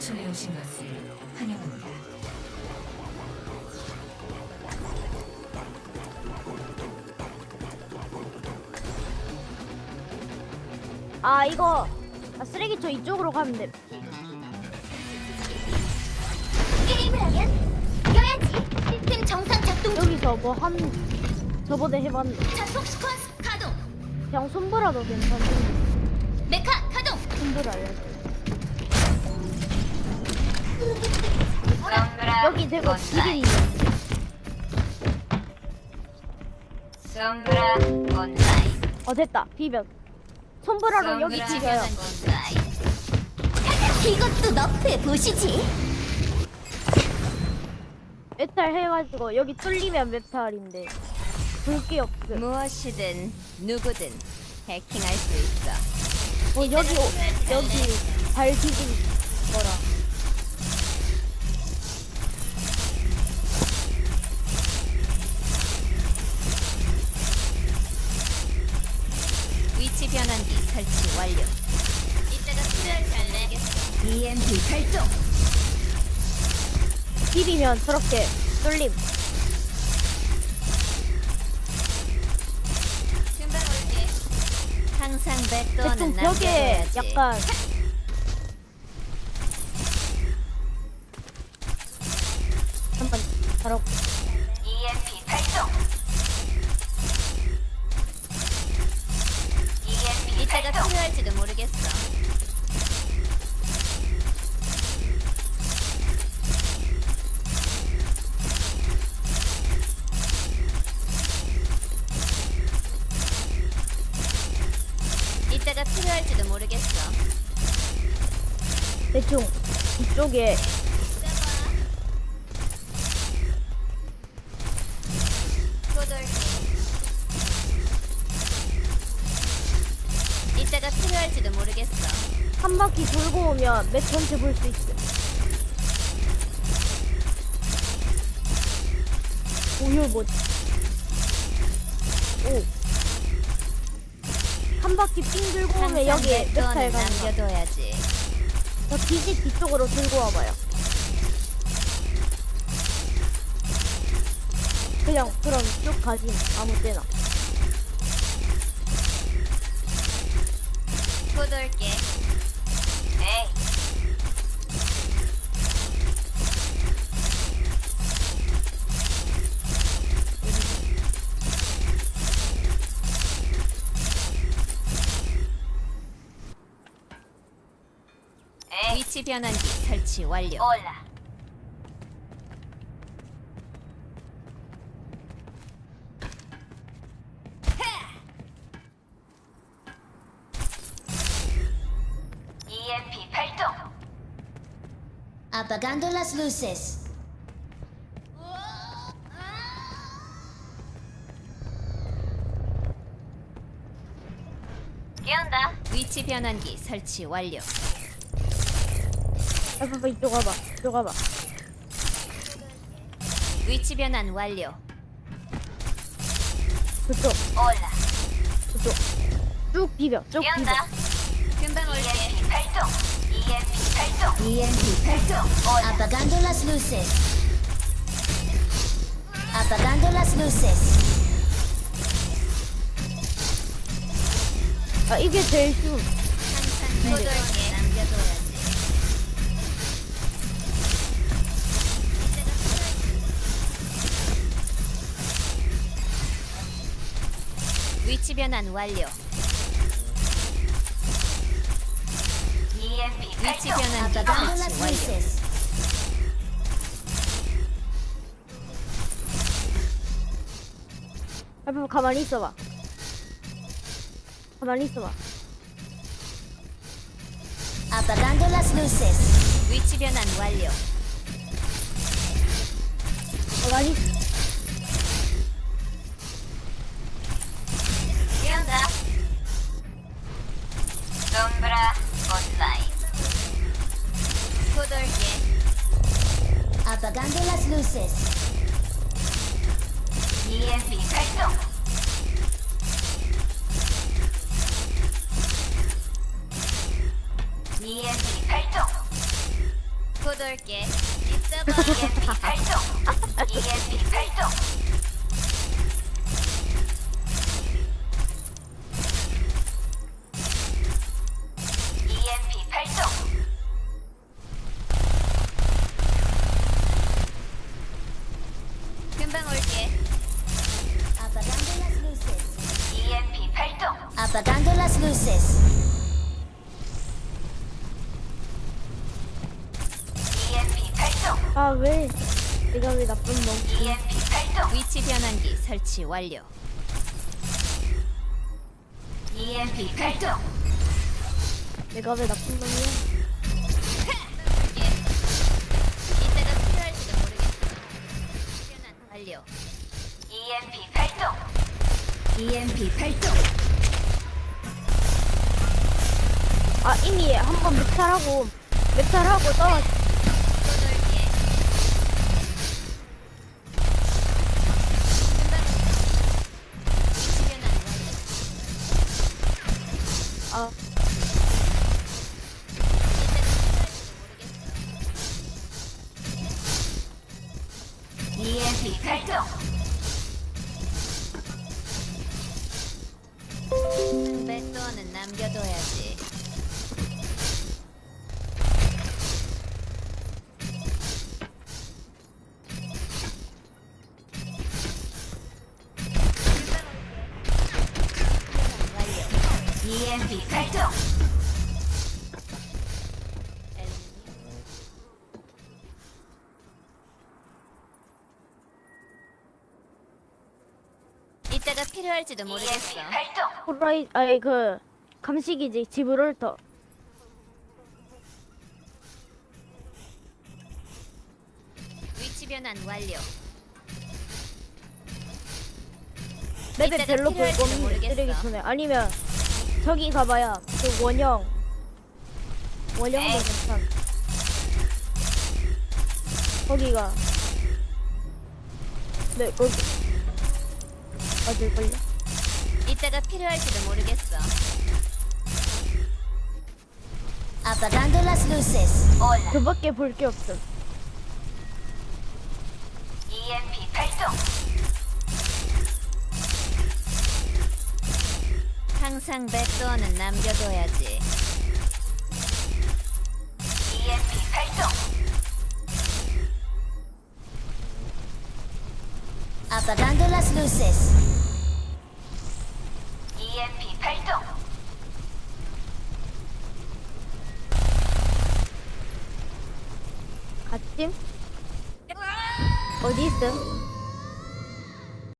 청춘에 오신 것을 환영합니다. 아 이거 아, 쓰레기터 이쪽으로 가면 돼. 게임을 하면 이겨야지. 시스템 정상 작동 중. 여기서 뭐 한 저번에 해봤는데 자폭 스쿼트 가동. 그냥 손보라도 괜찮은데 메카 가동. 손보라 알려줘. 여기 길이 있네. 썸브라 온라인 어 됐다 비벼. 손보라로 여기 비벼요. 이것도 너프해 보시지. 메탈 해가지고 여기 뚫리면 메탈인데 붉게 없음. 무엇이든 누구든 해킹할 수 있어 어 여기 오- 여기 발 디딜 발동 비비면 저렇게 뚫림. 금방 올게 항상 벽에 남겨둬야지. 약간. 한번 바로 2층 이쪽에 이따가 필요할지도 모르겠어. 한 바퀴 돌고 오면 맵 전체 볼 수 있어. 오유 뭐지? 오. 한 바퀴 핑 들고 오면 여기에 몇 몇 턴을 가는 거. 남겨둬야지. 저 뒤집 뒤쪽으로 들고 와봐요. 그냥 그럼 쭉 가지 아무 때나. 고돌게 에이 위치 변환기 설치 완료. 올라. EMP 발동. Apagando las luces. 깨운다. 위치 변환기 설치 완료. 아, 봐봐 이쪽 와봐. 이쪽 와봐. 위치 변환 완료. 그쪽, 올라. 그쪽. 쭉 비벼. 쭉 비벼. 깨운다. 금방 올게. EMP 발동. EMP 발동. EMP 발동. 올라. Apagando las luces. Apagando las luces. 아 이게 제일 쉬운. 항상 고돌게 위치 변환 완료. 위치 설치 완료. luces. 아, 봐봐 가만히 있어봐. 가만히 있어봐. Apagando las luces. 위치 변환 완료. 가만히. 있- 깨 EMP 발동. EMP 발동. 돌게. 있어봐. EMP 발동. 금방 올게. Apagando las luces. EMP 발동. Apagando las luces. EMP 발동. 아 왜? 내가 왜 나쁜 놈? EMP 발동. 위치 변환기 설치 완료. EMP 발동. 내가 왜 나쁜 놈이야? 완료. EMP 발동. EMP 발동. 아 이미 한 번 맵탈하고 맵탈하고 떨어 남겨둬야지. 완료. EMP 발동. 이따가 필요할지도 모르겠어. 호라이 아니 그 감식이지 지브롤터 위치 변환 완료. 맵에 이따가 별로 볼거 필요할지도 없는데 모르겠어. 쓰레기 손에 아니면 저기 가봐야 그 원형 원형도 에이. 괜찮 거기가 네 거기 맞을걸요? 이따가 필요할지도 모르겠어. Apagando las luces. 올라. 그밖에 볼 게 없어 EMP 발동. 항상 백도어는 남겨둬야지. EMP 발동. Apagando las luces. 的。